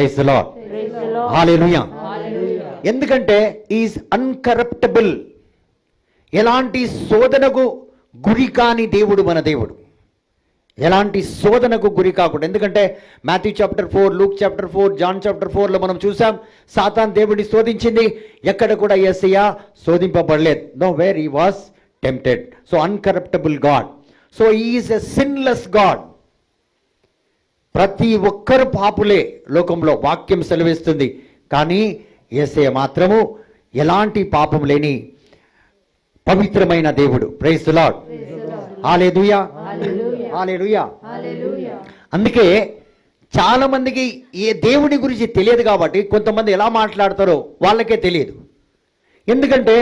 Praise lord hallelujah ఎందుకంటే is incorruptible. ఎలాంటి శోధనకు గురి కాని దేవుడు మన దేవుడు. ఎలాంటి శోధనకు గురి కాకుండా ఎందుకంటే Matthew chapter four Luke chapter four John chapter ఫోర్లో మనం చూసాం సాతాన్ దేవుడిని శోధించింది. ఎక్కడ కూడా ఎస్ఐయా శోధింపబడలేదు. No where he was tempted so incorruptible God so is a sinless God ప్రతి ఒక్కరు పాపులే లోకంలో వాక్యం సెలవిస్తుంది. కానీ ఏసే మాత్రము ఎలాంటి పాపం లేని పవిత్రమైన దేవుడు. ప్రైజ్ లాడ్ ఆలేదుయా ఆలేలుయా అందుకే చాలా మందికి ఏ దేవుని గురించి తెలియదు కాబట్టి కొంతమంది ఎలా మాట్లాడతారో వాళ్ళకే తెలియదు. ఎందుకంటే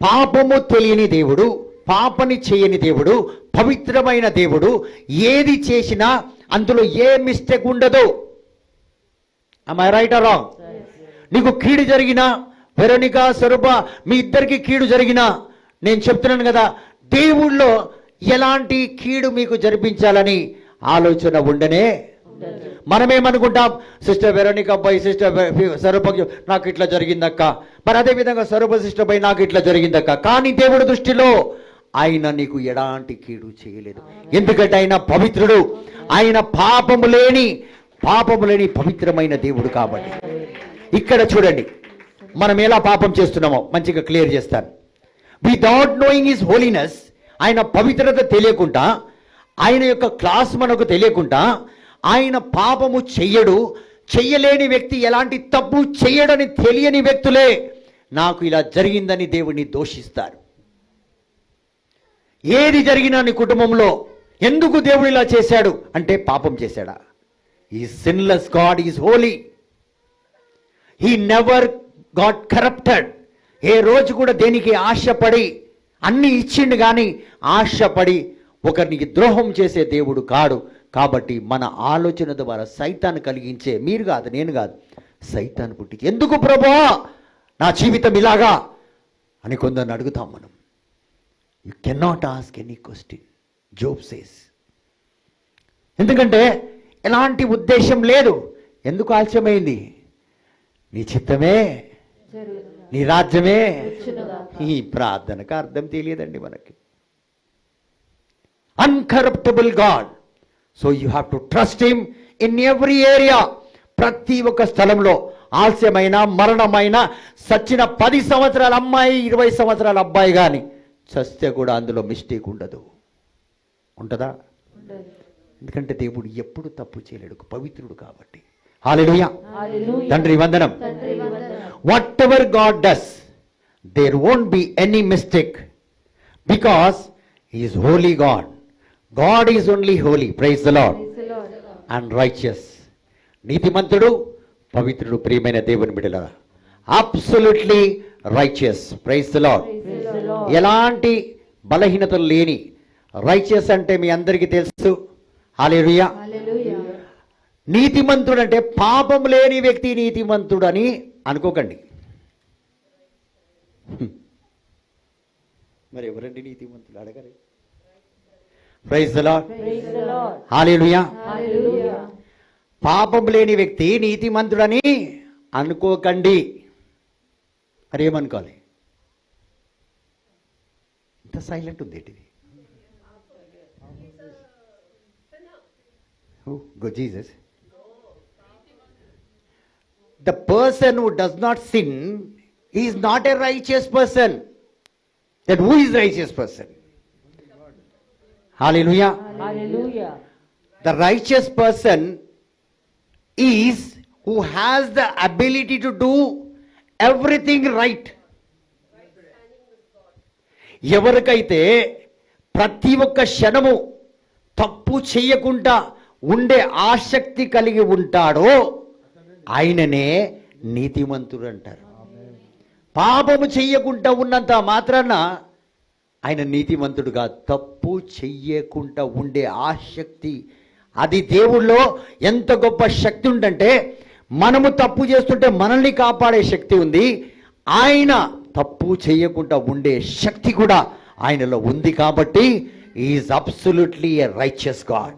పాపము తెలియని దేవుడు పాపని చేయని దేవుడు పవిత్రమైన దేవుడు ఏది చేసినా అందులో ఏ మిస్టేక్ ఉండదు. ఐ రైట్ ఆర్ రాంగ్ నీకు కీడు జరిగినా వెరోనిక స్వరూప మీ ఇద్దరికి కీడు జరిగినా నేను చెప్తున్నాను కదా దేవుళ్ళో ఎలాంటి కీడు మీకు జరిపించాలని ఆలోచన ఉండనే. మనమేమనుకుంటాం సిస్టర్ వెరోనిక అబ్బాయి సిస్టర్ స్వరూపకి నాకు ఇట్లా జరిగిందక్క. మరి అదే విధంగా స్వరూప సిస్టర్ పై నాకు ఇట్లా జరిగిందక్క. కానీ దేవుడి దృష్టిలో ఆయన నీకు ఎలాంటి కీడు చేయలేదు. ఎందుకంటే ఆయన పవిత్రుడు. ఆయన పాపము లేని పాపము లేని పవిత్రమైన దేవుడు కాబట్టి. ఇక్కడ చూడండి. మనం ఎలా పాపం చేస్తున్నామో మంచిగా క్లియర్ చేస్తాను. వితౌట్ నోయింగ్ హిస్ హోలీనెస్ ఆయన పవిత్రత తెలియకుండా ఆయన యొక్క క్లాస్ మనకు తెలియకుండా ఆయన పాపము చెయ్యడు. చెయ్యలేని వ్యక్తి ఎలాంటి తప్పు చెయ్యడని తెలియని వ్యక్తులే. నాకు ఇలా జరిగిందని దేవుణ్ణి దోషిస్తారు. ఏది జరిగినా నీ కుటుంబంలో ఎందుకు దేవుడు ఇలా చేశాడు? అంటే పాపం చేశాడా? ఈ sinless God is holy he never got corrupted ఏ రోజు కూడా దేనికి ఆశపడి అన్ని ఇచ్చిండు కానీ ఆశపడి ఒకరికి ద్రోహం చేసే దేవుడు కాడు. కాబట్టి మన ఆలోచన ద్వారా సైతాన్ని కలిగించే మీరు కాదు నేను కాదు. సైతాన్ని పుట్టి ఎందుకు ప్రభా? నా జీవితం ఇలాగా? అని కొందరిని అడుగుతాం మనం. You cannot ask any question Job says ఎందుకంటే ఎలాంటి ఉద్దేశం లేదు. ఎందుకు ఆలస్యమైంది? నీ చిత్తమే. నీ రాజ్యమే. ఈ ప్రార్థనకు అర్థం తెలియదండి మనకి. Incorruptible God so you have to trust him in every area ప్రతి ఒక్క స్థలంలో ఆలస్యమైన మరణమైన సచ్చిన పది సంవత్సరాల అమ్మాయి ఇరవై సంవత్సరాల అబ్బాయి కానీ చస్తే కూడా అందులో మిస్టేక్ ఉండదు. ఉంటుందా? ఎందుకంటే దేవుడు ఎప్పుడు తప్పు చేయలేడు. పవిత్రుడు కాబట్టి. హాలెలుయా తండ్రి వందనం. Whatever God does there won't be any mistake because is holy God God is only holy praise the lord and righteous నీతిమంతుడు పవిత్రుడు ప్రియమైన దేవుని బిడల absolutely righteous praise the lord ఎలాంటి బలహీనతలు లేని రైచియస్ అంటే మీ అందరికీ తెలుసు. హాలేలుయా నీతిమంతుడు అంటే పాపం లేని వ్యక్తి నీతిమంతుడు అని అనుకోకండి. మరి ఎవరండి నీతిమంతుడు అడగరే. ప్రైజ్ హాలేలుయా పాపం లేని వ్యక్తి నీతిమంతుడని అనుకోకండి. మరి ఏమనుకోవాలి? the ಅಂತ ಸೈಲೆಂಟ್ ಉಂದಿಟ್ಟಿವಿ Who? Go Jesus. the person who does not sin is not a righteous person. Then who is righteous person? Hallelujah. Hallelujah. The righteous person is who has the ability to do everything right. ఎవరికైతే ప్రతి ఒక్క క్షణము తప్పు చేయకుండా ఉండే ఆసక్తి కలిగి ఉంటాడో ఆయననే నీతిమంతుడు అంటారు పాపము చెయ్యకుండా ఉన్నంత మాత్రాన ఆయన నీతిమంతుడుగా తప్పు చెయ్యకుండా ఉండే ఆసక్తి. అది దేవుళ్ళో ఎంత గొప్ప శక్తి ఉందంటే మనము తప్పు చేస్తుంటే మనల్ని కాపాడే శక్తి ఉంది. ఆయన తప్పు చేయకుండా ఉండే శక్తి కూడా ఆయనలో ఉంది కాబట్టి is absolutely a righteous God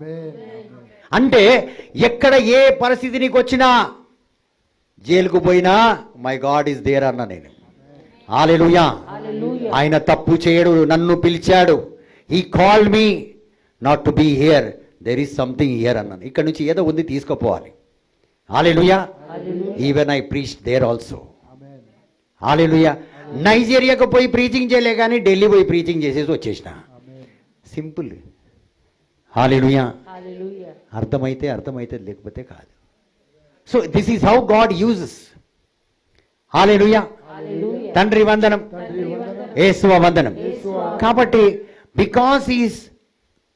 అంటే ఎక్కడ ఏ పరిస్థితి నీకు వచ్చినా జైలుకు పోయినా మై గాడ్ ఈస్ దేర్ అన్న నేను. Hallelujah. ఆయన తప్పు చేయడు నన్ను పిలిచాడు. He call me not to be here there is something here అన్నాను ఇక్కడ నుంచి ఏదో ఉంది తీసుకుపోవాలి. Hallelujah. Even I preach there also hallelujah నైజీరియాకు పోయి ప్రీచింగ్ చేయలే కానీ ఢిల్లీ పోయి ప్రీచింగ్ చేసేసి వచ్చేసిన. Simple Hallelujah. అర్థమైతే అర్థమైతే లేకపోతే కాదు. So this is how God uses Hallelujah. తండ్రి వందనం. తండ్రి వందనం. కాబట్టి because is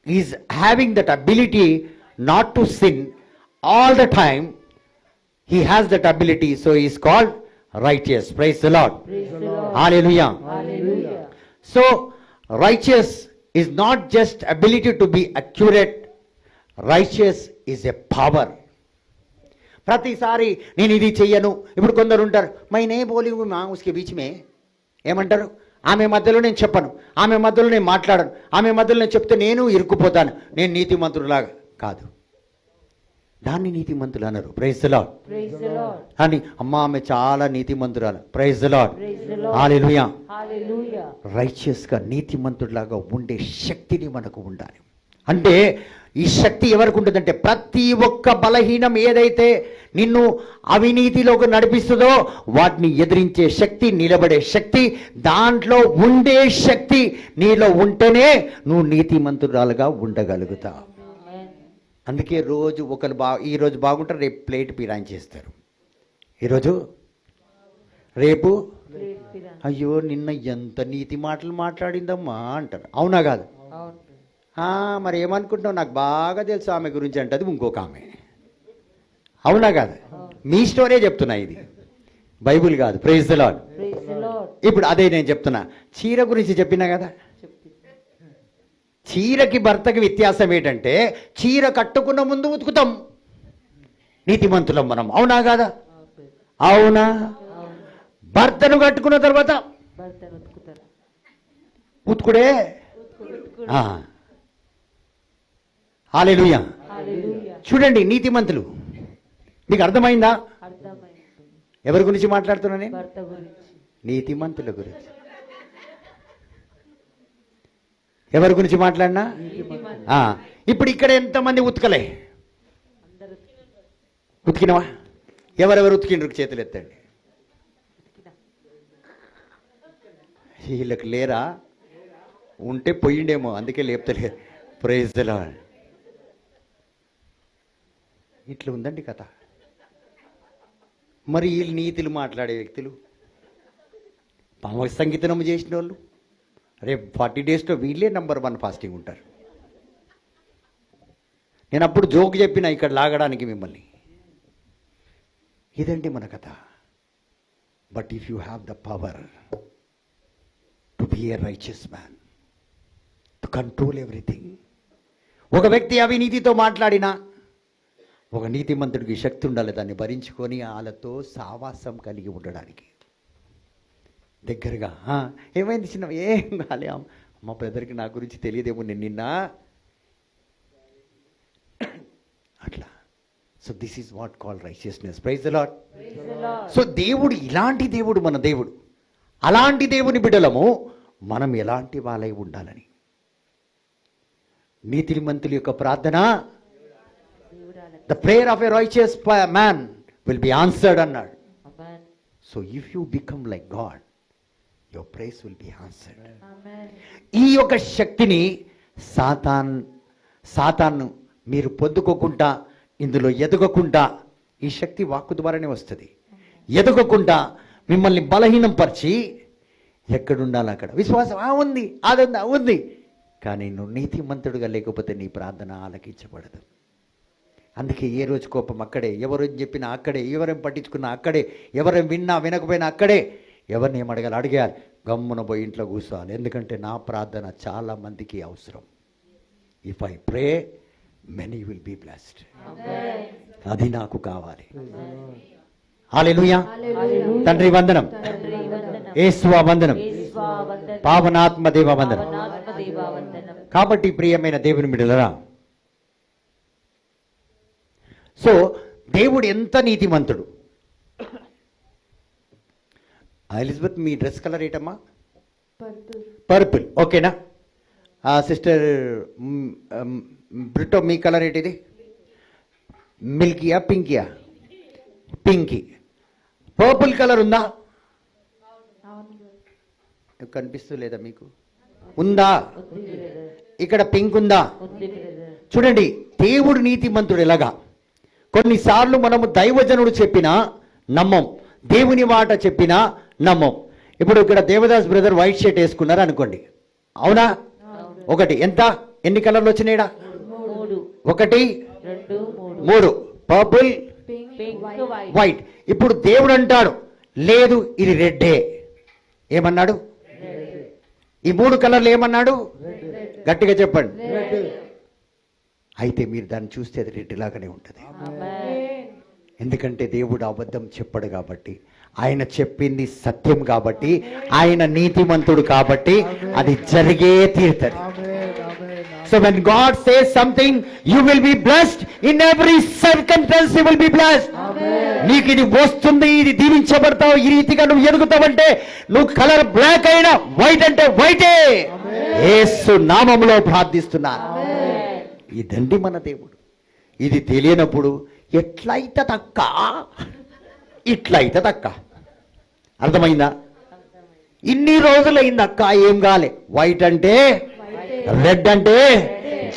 is having that ability not to sin all the time he has that ability so is called righteous praise the lord. Hallelujah Hallelujah. So righteous is not just ability to be accurate righteous is a power ప్రతిసారి నేను ఇది చెయ్యను. ఇప్పుడు కొందరు ఉంటారు my నే బోలి మా ఉస్కే beach మే ఏమంటారు? ఆమె మధ్యలో నేను చెప్పను. ఆమె మధ్యలో నేను మాట్లాడను. ఆమె మధ్యలో నేను చెప్తే నేను ఇరుక్కుపోతాను. నేను నీతిమంతుడులాగా కాదు. దాన్ని నీతిమంతులు అనరు ప్రైజ్ లాడ్. అని అమ్మ ఆమె చాలా నీతిమంతురాలు ప్రైజ్ లాడ్ Hallelujah. రైచియస్గా నీతిమంతుడిలాగా ఉండే శక్తిని మనకు ఉండాలి. అంటే ఈ శక్తి ఎవరికి ఉంటుందంటే ప్రతి ఒక్క బలహీనం ఏదైతే నిన్ను అవినీతిలోకి నడిపిస్తుందో వాటిని ఎదిరించే శక్తి నిలబడే శక్తి దాంట్లో ఉండే శక్తి నీలో ఉంటేనే నువ్వు నీతిమంతురాలుగా ఉండగలుగుతావు. అందుకే రోజు ఒకరు బా ఈరోజు బాగుంటారు రేపు ప్లేట్ పిరాయించేస్తారు ఈరోజు రేపు. అయ్యో నిన్న ఎంత నీతి మాటలు మాట్లాడిందమ్మా అంటారు. అవునా కాదు? అవును. "ఆ, మరి ఏమనుకుంటున్నావు? నాకు బాగా తెలుసు ఆమె గురించి అంటది ఇంకొక ఆమె. అవునా కాదు? మీ స్టోరీ చెప్తున్నా ఇది. బైబుల్ కాదు. Praise the lord. ఇప్పుడు అదే నేను చెప్తున్నా. చీర గురించి చెప్పినా కదా. చీరకి భర్తకి వ్యత్యాసం ఏంటంటే చీర కట్టుకున్న ముందు ఉతుకుతాం నీతిమంతులం మనం అవునా కాదా అవును. భర్తను కట్టుకున్న తర్వాత. ఉతుకుడే. హాలెలుయా. చూడండి నీతిమంతులు మీకు అర్థమైందా అర్థమైంది. ఎవరి గురించి మాట్లాడుతున్నా నేను. నీతిమంతుల గురించి ఎవరి గురించి మాట్లాడినా? ఇప్పుడు ఇక్కడ ఎంతమంది ఉతకలే? ఉతికినవా? ఎవరెవరు ఉతికిండ్రు? చేతులు ఎత్తండి. వీళ్ళకి లేరా? ఉంటే పోయిండేమో అందుకే లేపుతలేరు ప్రైజ్ ఇట్లా ఉందండి కథ. మరి వీళ్ళు నీతులు మాట్లాడే వ్యక్తులు? పామ సంగీతనము చేసిన వాళ్ళు రేపు ఫార్టీ డేస్లో వీళ్ళే నెంబర్ వన్ ఫాస్టింగ్ ఉంటారు. నేను అప్పుడు జోక్ చెప్పిన ఇక్కడ లాగడానికి మిమ్మల్ని. ఇదండి మన కథ. But if you have the power to be a righteous man to control everything ఒక వ్యక్తి అవినీతితో మాట్లాడినా ఒక నీతిమంతుడికి శక్తి ఉండాలి దాన్ని భరించుకొని వాళ్ళతో సావాసం కలిగి ఉండడానికి. దగ్గరగా. "ఆ, ఏమైంది చిన్న ఏం కాలే. అమ్మ బ్రదర్కి నా గురించి తెలియదేమో నేను నిన్న. అట్లా. So this is what call righteousness praise lord. So దేవుడు ఇలాంటి దేవుడు మన దేవుడు. అలాంటి దేవుని బిడ్డలము మనం ఎలాంటి వాళ్ళై ఉండాలని? నీతిమంతుల యొక్క ప్రార్థన. The prayer of a righteous man will be answered అన్నాడు. So if you become like God your prayers will be answered. ఈ యొక్క శక్తిని సాతాన్ సాతాన్ను మీరు పొందుకోకుండా ఇందులో ఎదగకుండా ఈ శక్తి వాక్కు ద్వారానే వస్తుంది. ఎదగకుండా మిమ్మల్ని బలహీనం పరిచి ఎక్కడుండాలి అక్కడ. విశ్వాసం ఆ ఉంది అది ఉంది ఆ ఉంది. కానీ నువ్వు నీతిమంతుడుగా లేకపోతే నీ ప్రార్థన ఆలకించబడదు. అందుకే ఏ రోజు కోపం అక్కడే ఎవరు చెప్పినా అక్కడే ఎవరేం పట్టించుకున్నా అక్కడే ఎవరేం విన్నా వినకపోయినా అక్కడే ఎవరిని ఏం అడగాలి? అడిగేయాలి. గమ్మున పోయి ఇంట్లో కూర్చోవాలి. ఎందుకంటే నా ప్రార్థన చాలా మందికి అవసరం. If I pray many will be blessed. అది నాకు కావాలి. హాలెలూయా. తండ్రి వందనం. తండ్రి వందనం. పావనాత్మ దేవ వందనం. పావనాత్మ దేవా వందనం. కాబట్టి ప్రియమైన దేవుని బిడ్డలరా సో దేవుడు ఎంత నీతిమంతుడు? ఎలిజబెత్ మీ డ్రెస్ కలర్ ఏంటమ్మా? పర్పుల్ ఓకేనా? సిస్టర్ బ్రిటో మీ కలర్ ఏంటిది? మిల్కియా పింకియా? పింకీ. పర్పుల్ కలర్ ఉందా? కనిపిస్తూ లేదా మీకు? ఉందా? ఇక్కడ పింక్ ఉందా? చూడండి దేవుడు నీతిమంతుడు ఎలాగా? కొన్నిసార్లు మనము దైవజనుడు చెప్పినా నమ్మం. దేవుని మాట చెప్పినా నమ్మం. ఇప్పుడు ఇక్కడ దేవదాస్ బ్రదర్ వైట్ షర్ట్ వేసుకున్నారు అనుకోండి. అవునా? ఒకటి. ఎంత? ఎన్ని కలర్లు వచ్చినాయిడా? మూడు. ఒకటి మూడు. పర్పుల్ పింక్ వైట్ వైట్ ఇప్పుడు దేవుడు అంటాడు లేదు ఇది రెడ్డే. ఏమన్నాడు? ఈ మూడు కలర్లు ఏమన్నాడు? గట్టిగా చెప్పండి. అయితే మీరు దాన్ని చూస్తే అది రెడ్ లాగానే ఉంటుంది. ఎందుకంటే దేవుడు అబద్ధం చెప్పడు కాబట్టి ఆయన చెప్పింది సత్యం కాబట్టి ఆయన నీతిమంతుడు కాబట్టి అది జరిగే తీరుతుంది. So when God says something you will be blessed in every circumstance you will be blessed నీకు ఇది వస్తుంది ఇది దీవించబడతావు ఈ రీతిగా నువ్వు ఎదుగుతావంటే నువ్వు కలర్ బ్లాక్ అయినా వైట్ అంటే వైటే. ఏసు నామంలో ప్రార్థిస్తున్నాను. ఇదండి మన దేవుడు. ఇది తెలియనప్పుడు ఎట్లయితే తక్క? ఇట్లయితే తక్క. అర్థమైందా? ఇన్ని రోజులైంది అక్క ఏం కాలే. వైట్ అంటే రెడ్ అంటే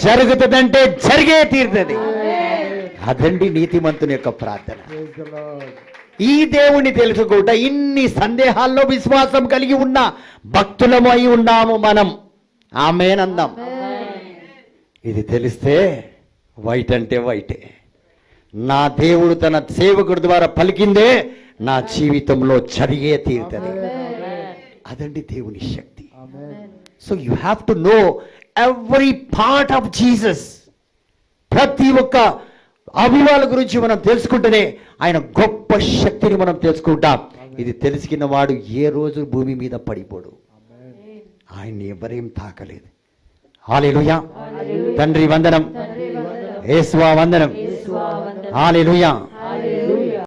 జరుగుతుందంటే జరిగే తీరుతుంది. అదండి నీతిమంతుని యొక్క ప్రార్థన. ఈ దేవుని తెలుసుకుంట ఇన్ని సందేహాల్లో విశ్వాసం కలిగి ఉన్న భక్తులమై ఉన్నాము మనం. ఆమెనందాం. ఇది తెలిస్తే వైట్ అంటే వైటే నా దేవుడు తన సేవకుడి ద్వారా పలికిందే నా జీవితంలో జరిగే తీరుతుంది. అదండి దేవుని శక్తి. So you have to know every part of Jesus ప్రతి ఒక్క అభిమానుల గురించి మనం తెలుసుకుంటేనే ఆయన గొప్ప శక్తిని మనం తెలుసుకుంటాం. ఇది తెలుసుకున్న వాడు ఏ రోజు భూమి మీద పడిపోడు. ఆయన్ని ఎవరేం తాకలేదు. హాలేలుయా తండ్రి వందనం. యేసువా వందనం. హాలేలుయా